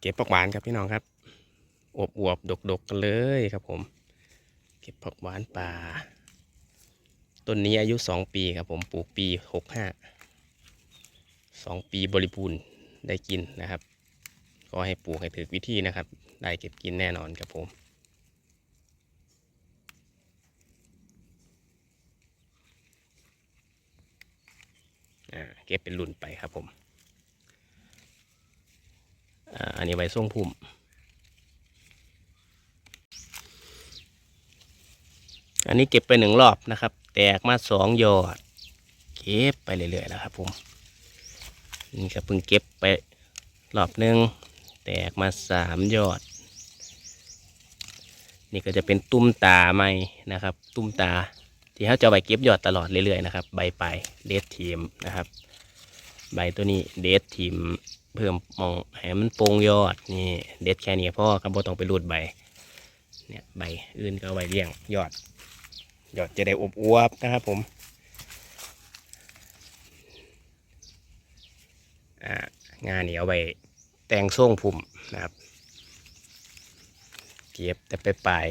เก็บผักหวานครับพี่น้องครับอวบอวบดกดกๆกันเลยครับผม เก็บผักหวานป่า ต้นนี้อายุสองปีครับผมปลูกปีหกห้าสองปีบริบูรณ์ได้กินนะครับ ก็ให้ปลูกให้ถือวิธีนะครับ ได้เก็บกินแน่นอนครับผม เก็บเป็นรุ่นไปครับผม อันนี้ไว้ส่งพุ่มอันนี้เก็บไปหนึ่งรอบนะครับ แตกมาสองยอด เก็บไปเรื่อยๆแล้วครับผมนี่ก็เพิ่งเก็บไปรอบหนึ่งแตกมาสามยอด นี่ก็จะเป็นตุ้มตาใหม่นะครับ ตุ้มตาที่เขาจะเอาไปเก็บยอดตลอดเรื่อยๆนะครับ ใบปลายเดทีมนะครับ ใบตัวนี้เดททีมเพิ่มมองให้มันโปร่งยอดนี่เดทแค่นี้พ่อครับบ่ต้องไปรูดใบเนี่ยใบอื่นก็เอาไว้เลี้ยงยอด ยอดจะได้อบอวบนะครับผมอ่างานนี้เอาไว้แต่งทรงพุ่มนะครับ เก็บแต่ไปปลาย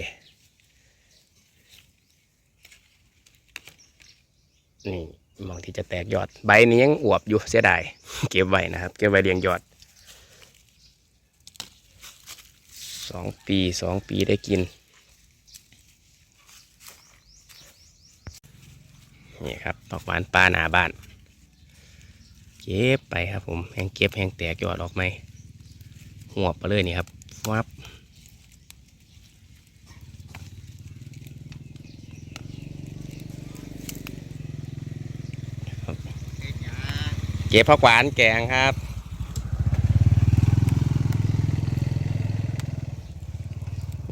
นี่ มองที่จะแตกยอด ใบนี้ยังอวบอยู่เสียดายเก็บไว้นะครับ เก็บไว้เรียงยอดสองปีสองปีได้กินนี่ครับผักหวานปลาหนาบ้าน เก็บไปครับผมแห้งเก็บแห้งแตกยอดออกไหมหัวไปเลยนี่ครับวับ เก็บผักหวานแกงครับ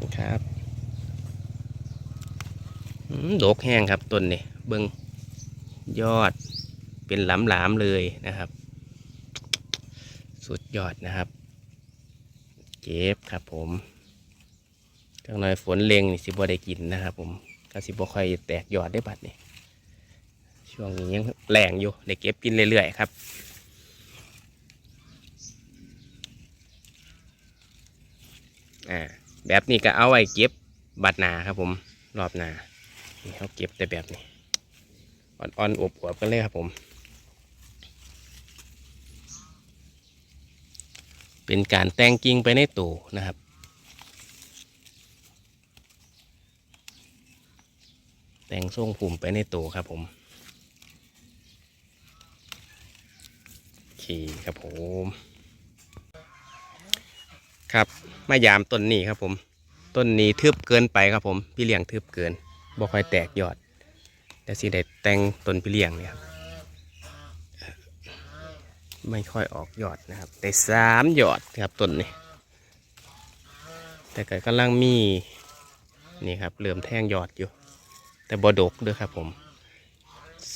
นี่ครับอืมดกแห้งครับต้นนี่เบิงยอดเป็นหลามๆเลยนะครับ สุดยอดนะครับ เก็บครับผมจังหน่อยฝนเล็งนี่สิบ่ได้กินนะครับผมก็สิบ่ค่อยแตกยอดได้บัดนี่ ช่วงนี้ยังแรงอยู่ได้เก็บกินเรื่อยๆครับอ่าแบบนี้ก็เอาไว้เก็บบัดนาครับผมรอบนานี่เขาเก็บแต่แบบนี้อ่อนๆอวบๆกันเลยครับผม เป็นการแต่งกิ่งไปในตู้นะครับแต่งทรงผุ่มไปในตู้ครับผมโอ เคครับผม ครับมายามต้นนี้ครับผม ต้นนี้ทึบเกินไปครับผม พี่เลี้ยงทึบเกินบ่ค่อยแตกยอดแต่สิได้แต่งต้นพี่เลี้ยงเนี่ยครับไม่ค่อยออกยอดนะครับ แต่สามยอดครับต้นนี้ แต่ก็กำลังมีนี่ครับเริ่มแท่งยอดอยู่ แต่บดกด้วยครับผม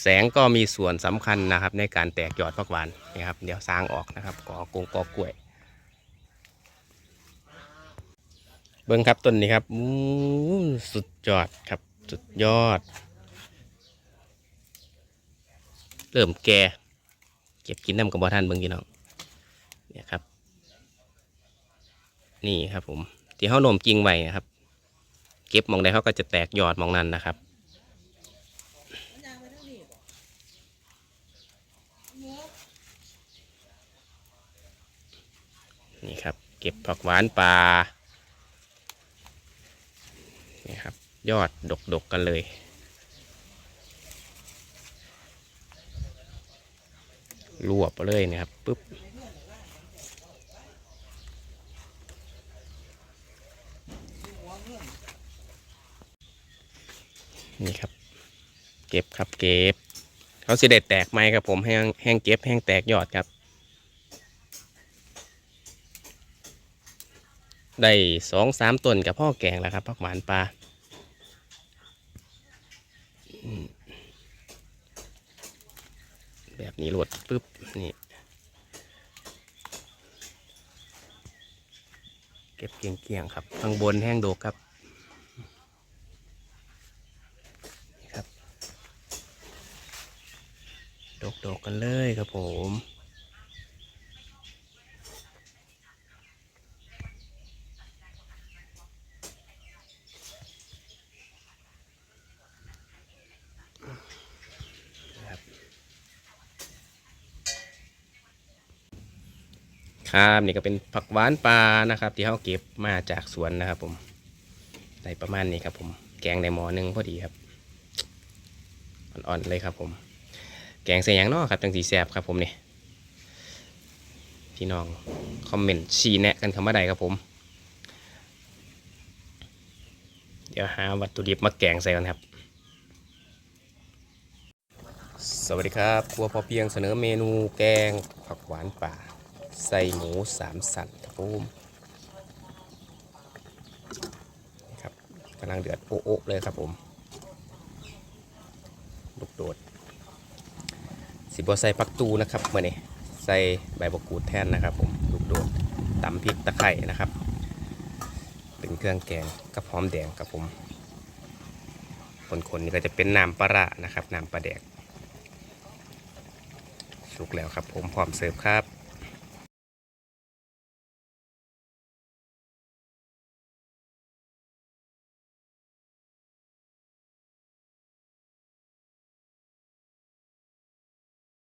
แสงก็มีส่วนสำคัญนะครับ ในการแตกยอดพักหวานนี่ครับ เดี๋ยวสร้างออกนะครับกอกงกอกล้วย เบิ้งครับต้นนี้ครับสุดยอดครับสุดยอด เริ่มแก่เก็บกินน้ำกับบอท่านเบิ้งพี่น้องเนี่ยครับ นี่ครับผมที่เขาโนมกิ่งไว้นะครับ เก็บมองใดเขาก็จะแตกยอดมองนั้นนะครับ นี่ครับ เก็บผักหวานป่านี่ครับ ยอดดกๆกันเลยรวบไปเลยนะครับปุ๊บนี่ครับ เก็บครับเก็บ เขาสิเด็ดแตกไหมครับผมแห้งแห้งเก็บแห้งแตกยอดครับ ได้สองสามต้นกับพ่อแกงแล้วครับผักหวานปลาแบบนี้โหลดปุ๊บนี่เก็บเกี่ยงเกี่ยงๆครับข้างบนแห้งโดกครับนี่ครับ โดกโดกๆกันเลยครับผม ครับนี่ก็เป็นผักหวานปลานะครับ ที่เขาเก็บมาจากสวนนะครับ ผมได้ประมาณนี้ครับ ผม แกงในหม้อหนึงพอดีครับอ่อนๆเลยครับ ผม แกงใส่ยังนอครับจังสีแสบครับ ผมนี่พี่น้องคอมเมนต์ชี้แนะกันคำว่าใดครับผม เดี๋ยวหาวัตถุดิบมาแกงใส่กันครับสวัสดีครับครัวพอเพียงเสนอเมนูแกงผักหวานป่า ใส่หมูสามสันครับผมนี่ครับกำลังเดือดโอ๊ะเลยครับผมลูกโดด สิบใส่ผักตูนะครับมื่อนี้ใส่ใบมะกรูดแทนนะครับผมลูกโดดตำพริกตะไคร่นะครับเป็นเครื่องแกงกับหอมแดงครับผมคนๆนี่ก็จะเป็นน้ำปลาร้านะครับน้ำปลาแดกสุกแล้วครับผมพร้อมเสิร์ฟครับ